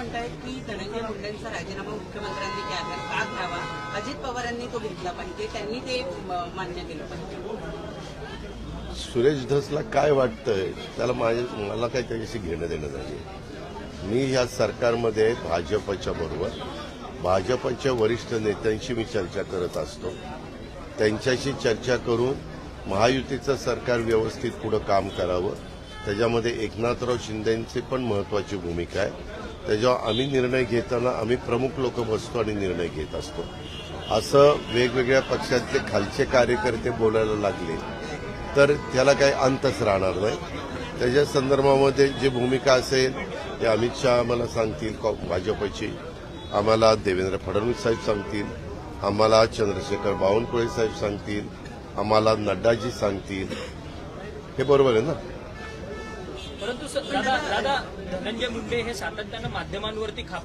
म्हणतायत की धनंजय मुंडेंचा राजीनामा मुख्यमंत्र्यांनी घ्यावा का घ्यावा? अजित पवारांनी तो घेतला पाहिजे त्यांनी ते मान्य केलं पाहिजे. सुरेश धसला काय वाटतंय? त्याला माझे मला काय त्याच्याशी घेणं देणं नाही मी ह्या सरकारमध्ये भाजपच्या बरोबर भाजपच्या वरिष्ठ नेत्यांशी मी चर्चा करत असतो. त्यांच्याशी चर्चा करून महायुतीचं सरकार व्यवस्थित पुढं काम करावं. त्याच्यामध्ये एकनाथराव शिंदेंची पण महत्वाची भूमिका आहे. त्याच्यावर आम्ही निर्णय घेताना आम्ही प्रमुख लोक बसतो आणि निर्णय घेत असतो. असं वेगवेगळ्या पक्षातले खालचे कार्यकर्ते बोलायला लागले तर त्याला काही अंतच राहणार नाही. त्याच्या संदर्भामध्ये जी भूमिका असेल ते अमित शहा आम्हाला सांगतील कॉ- भाजपची. आम्हाला देवेंद्र फडणवीस साहेब सांगतील आम्हाला चंद्रशेखर बावनकुळे साहेब सांगतील आम्हाला नड्डाजी सांगतील. हे बरोबर आहे ना? परंतु दादा दादा धनंजय मुंडे हे सातत्यानं माध्यमांवरती खाप